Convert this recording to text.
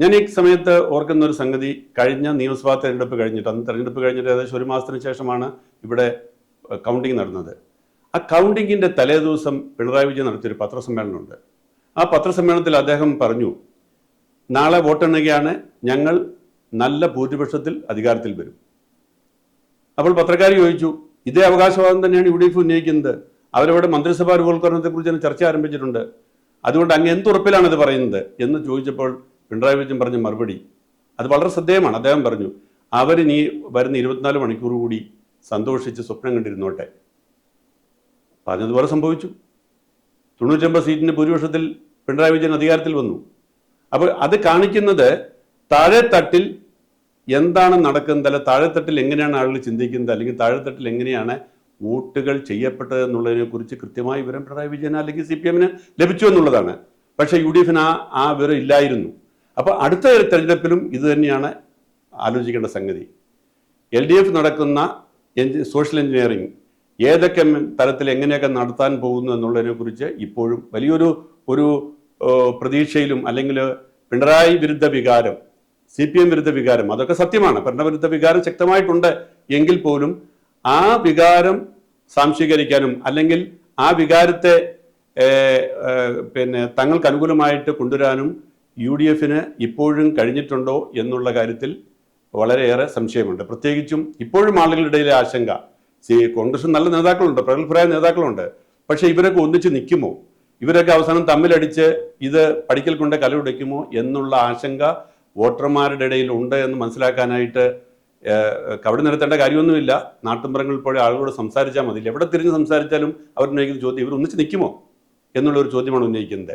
ഞാൻ ഈ സമയത്ത് ഓർക്കുന്ന ഒരു സംഗതി കഴിഞ്ഞ നിയമസഭാ തെരഞ്ഞെടുപ്പ് കഴിഞ്ഞിട്ട് അന്ന് തെരഞ്ഞെടുപ്പ് കഴിഞ്ഞിട്ട് ഏകദേശം ഒരു മാസത്തിന് ശേഷമാണ് ഇവിടെ കൗണ്ടിങ് നടന്നത്. ആ കൗണ്ടിങ്ങിന്റെ തലേദിവസം പിണറായി വിജയൻ നടത്തിയൊരു പത്രസമ്മേളനമുണ്ട്. ആ പത്രസമ്മേളനത്തിൽ അദ്ദേഹം പറഞ്ഞു നാളെ വോട്ടെണ്ണുകയാണ് ഞങ്ങൾ നല്ല ഭൂരിപക്ഷത്തിൽ അധികാരത്തിൽ വരും. അപ്പോൾ പത്രക്കാർ ചോദിച്ചു ഇതേ അവകാശവാദം തന്നെയാണ് യു ഡി എഫ് ഉന്നയിക്കുന്നത്. അവരവിടെ മന്ത്രിസഭാ രൂപവൽക്കരണത്തെക്കുറിച്ച് തന്നെ ചർച്ച ആരംഭിച്ചിട്ടുണ്ട്. അതുകൊണ്ട് അങ്ങ് എന്തുറപ്പിലാണ് ഇത് പറയുന്നത്? എന്ന് ചോദിച്ചപ്പോൾ പിണറായി വിജയൻ പറഞ്ഞ മറുപടി അത് വളരെ ശ്രദ്ധേയമാണ്. അദ്ദേഹം പറഞ്ഞു അവരിനി വരുന്ന ഇരുപത്തിനാല് മണിക്കൂർ കൂടി സന്തോഷിച്ച് സ്വപ്നം കണ്ടിരുന്നോട്ടെ. പറഞ്ഞതുപോലെ സംഭവിച്ചു. തൊണ്ണൂറ്റമ്പത് സീറ്റിന്റെ ഭൂരിപക്ഷത്തിൽ പിണറായി വിജയൻ അധികാരത്തിൽ വന്നു. അപ്പോൾ അത് കാണിക്കുന്നത് താഴെത്തട്ടിൽ എന്താണ് നടക്കുന്നത് അല്ല താഴെത്തട്ടിൽ എങ്ങനെയാണ് ആളുകൾ ചിന്തിക്കുന്നത് അല്ലെങ്കിൽ താഴെത്തട്ടിൽ എങ്ങനെയാണ് വോട്ടുകൾ ചെയ്യപ്പെട്ടത് എന്നുള്ളതിനെ കുറിച്ച് കൃത്യമായ വിവരം പിണറായി വിജയൻ അല്ലെങ്കിൽ സി പി എമ്മിന് ലഭിച്ചു എന്നുള്ളതാണ്. പക്ഷേ യു ഡി എഫിന് ആ ആ വിവരം ഇല്ലായിരുന്നു. അപ്പോൾ അടുത്ത ഒരു തെരഞ്ഞെടുപ്പിലും ഇത് തന്നെയാണ് ആലോചിക്കേണ്ട സംഗതി. എൽ ഡി എഫ് നടക്കുന്ന സോഷ്യൽ എഞ്ചിനീയറിംഗ് ഏതൊക്കെ തലത്തിൽ എങ്ങനെയൊക്കെ നടത്താൻ പോകുന്നു എന്നുള്ളതിനെക്കുറിച്ച് ഇപ്പോഴും വലിയൊരു ഒരു പ്രതീക്ഷയിലും അല്ലെങ്കിൽ പിണറായി വിരുദ്ധ വികാരം സി പി എം വിരുദ്ധ വികാരം അതൊക്കെ സത്യമാണ്. ഭരണവിരുദ്ധ വികാരം ശക്തമായിട്ടുണ്ട് എങ്കിൽ പോലും ആ വികാരം സാംശീകരിക്കാനും അല്ലെങ്കിൽ ആ വികാരത്തെ പിന്നെ തങ്ങൾക്ക് അനുകൂലമായിട്ട് കൊണ്ടുവരാനും യു ഡി എഫിന് ഇപ്പോഴും കഴിഞ്ഞിട്ടുണ്ടോ എന്നുള്ള കാര്യത്തിൽ വളരെയേറെ സംശയമുണ്ട്. പ്രത്യേകിച്ചും ഇപ്പോഴും ആളുകളുടെ ഇടയിലെ ആശങ്ക സി കോൺഗ്രസ് നല്ല നേതാക്കളുണ്ട് പ്രഗത്ഭരായ നേതാക്കളുണ്ട്. പക്ഷേ ഇവരൊക്കെ ഒന്നിച്ച് നിൽക്കുമോ? ഇവരൊക്കെ അവസാനം തമ്മിലടിച്ച് ഇത് പഠിക്കൽ കൊണ്ട് കലയുടയ്ക്കുമോ എന്നുള്ള ആശങ്ക വോട്ടർമാരുടെ ഇടയിൽ ഉണ്ട് എന്ന് മനസ്സിലാക്കാനായിട്ട് കവിടെ നിരത്തേണ്ട കാര്യമൊന്നുമില്ല. നാട്ടുമ്പുറങ്ങളിൽ പോലെ ആളുകളോട് സംസാരിച്ചാൽ മതി എവിടെ തിരിഞ്ഞ് സംസാരിച്ചാലും അവർ ഉന്നയിക്കുന്ന ചോദ്യം ഇവർ ഒന്നിച്ച് നിൽക്കുമോ? എന്നുള്ളൊരു ചോദ്യമാണ് ഉന്നയിക്കുന്നത്.